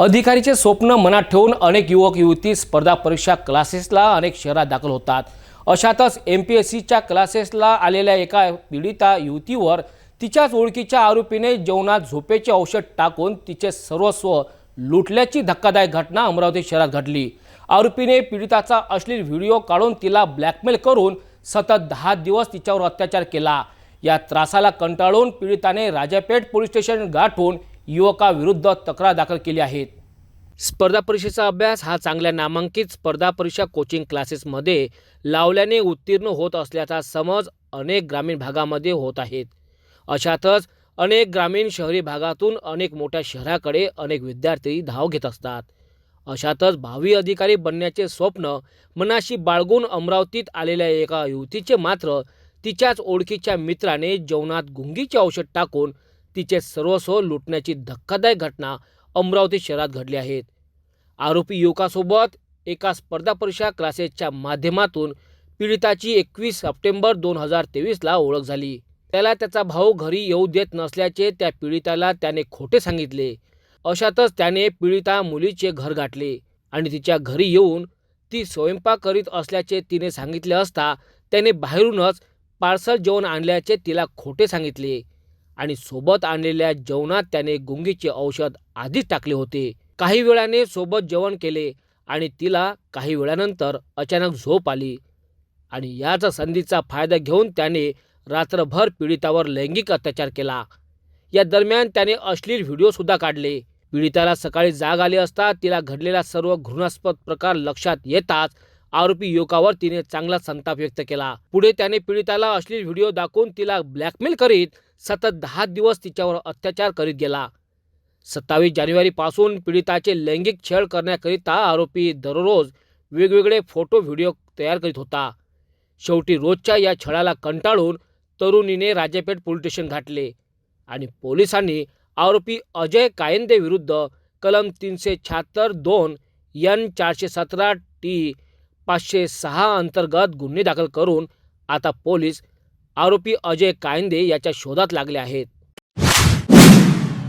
अधिकारीचे स्वप्न मनात ठेवून अनेक युवक युवती स्पर्धा परीक्षा क्लासेसला अनेक शहरात दाखल होतात. अशातच एम पी एस सीच्या क्लासेसला आलेल्या एका पीडिता युवतीवर तिच्याच ओळखीच्या आरोपीने जेवणात झोपेचे औषध टाकून तिचे सर्वस्व लुटल्याची धक्कादायक घटना अमरावती शहरात घडली. आरोपीने पीडिताचा अश्लील व्हिडिओ काढून तिला ब्लॅकमेल करून सतत दहा दिवस तिच्यावर अत्याचार केला. या त्रासाला कंटाळून पीडिताने राजापेठ पोलीस स्टेशन गाठून युवकाविरुद्ध तक्रार दाखल केली आहेत. स्पर्धा परीक्षेचा अभ्यास हा चांगल्या नामांकित स्पर्धा परीक्षा कोचिंग क्लासेसमध्ये लावल्याने उत्तीर्ण होत असल्याचा समज अनेक ग्रामीण भागामध्ये होत आहेत. अशातच अनेक ग्रामीण शहरी भागातून अनेक मोठ्या शहराकडे अनेक विद्यार्थी धाव घेत असतात. अशातच भावी अधिकारी बनण्याचे स्वप्न मनाशी बाळगून अमरावतीत आलेल्या एका युवतीचे मात्र तिच्याच ओळखीच्या मित्राने जेवणात गुंगीचे औषध टाकून तिचे सर्वस्व लुटण्याची धक्कादायक घटना अमरावती शहरात घडली आहेत. आरोपी युवकासोबत एका स्पर्धा परीक्षा क्लासेसच्या माध्यमातून पीडिताची एकवीस सप्टेंबर दोन हजार तेवीसला ओळख झाली. त्याला त्याचा भाऊ घरी येऊ देत नसल्याचे त्या पीडिताला त्याने खोटे सांगितले. अशातच त्याने पीडिता मुलीचे घर गाठले आणि तिच्या घरी येऊन ती स्वयंपाक करीत असल्याचे तिने सांगितले असता त्याने बाहेरूनच पार्सल जेवण आणल्याचे तिला खोटे सांगितले. आणि सोबत आणलेल्या जेवणात त्याने गुंगीचे औषध आधीच टाकले होते. काही वेळाने सोबत जेवण केले आणि तिला काही वेळानंतर अचानक झोप आली. आणि याच संधीचा फायदा घेऊन त्याने रात्रभर पीडितावर लैंगिक अत्याचार केला. या दरम्यान त्याने अश्लील व्हिडिओसुद्धा काढले. पीडिताला सकाळी जाग आली असता तिला घडलेला सर्व घृणास्पद प्रकार लक्षात येताच आरोपी युवकावर तिने चांगला संताप व्यक्त केला. पुढे त्याने पीडिताला अश्लील व्हिडिओ दाखवून तिला ब्लॅकमेल करीत सतत दहा दिवस तिच्यावर अत्याचार करीत गेला. सत्तावीस जानेवारीपासून पीडिताचे लैंगिक छळ करण्याकरिता आरोपी दररोज वेगवेगळे फोटो व्हिडिओ तयार करीत होता. शेवटी रोजच्या या छळाला कंटाळून तरुणीने राजापेठ पोलीस स्टेशन घातले आणि पोलिसांनी आरोपी अजय कायंदे विरुद्ध कलम तीनशे शहात्तर दोन यन चारशे सतरा टी पाचशे सहा अंतर्गत गुन्हे दाखल करून आता पोलीस आरोपी अजय कायंदे याच्या शोधात लागले आहेत.